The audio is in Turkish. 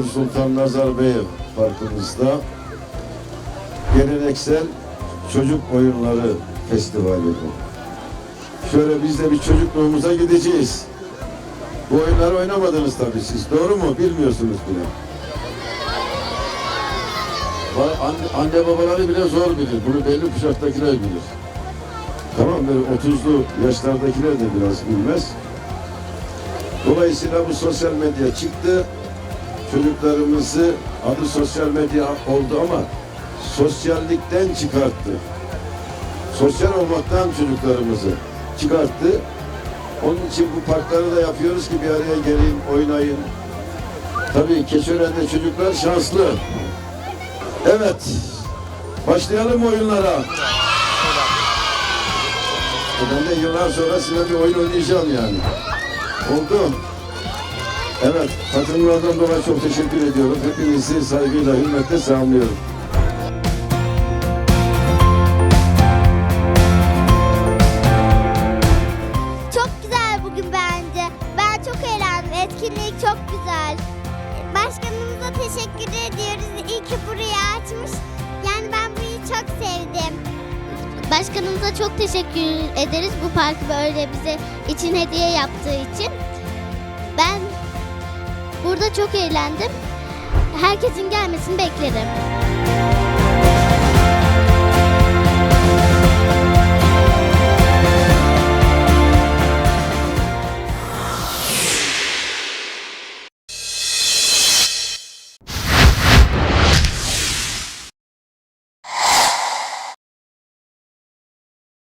Sultan Nazarbayev Parkımızda geleneksel çocuk oyunları festivali bu. Şöyle biz de bir çocukluğumuza gideceğiz. Bu oyunları oynamadınız tabii siz. Doğru mu? Bilmiyorsunuz bile. Anne, anne babaları bile zor bilir. Bunu belli kuşaktakiler bilir. Tamam böyle 30'lu yaşlardakiler de biraz bilmez. Dolayısıyla bu sosyal medya çıktı. Çocuklarımızı adı sosyal medya oldu ama sosyallikten çıkarttı. Sosyal olmaktan çocuklarımızı çıkarttı. Onun için bu parkları da yapıyoruz ki bir araya gelin, oynayın. Tabii Keçören'de çocuklar şanslı. Evet, başlayalım oyunlara. Ben de yıllar sonra size bir oyun oynayacağım yani. Oldu. Evet, katılımlardan dolayı çok teşekkür ediyorum. Hepinizi saygıyla, hürmetle selamlıyorum. Çok güzel bugün bence. Ben çok eğlendim. Etkinlik çok güzel. Başkanımıza teşekkür ediyoruz. İyi ki burayı açmış. Yani ben burayı çok sevdim. Başkanımıza çok teşekkür ederiz bu parkı böyle bize için hediye yaptığı için. Burada çok eğlendim. Herkesin gelmesini beklerim.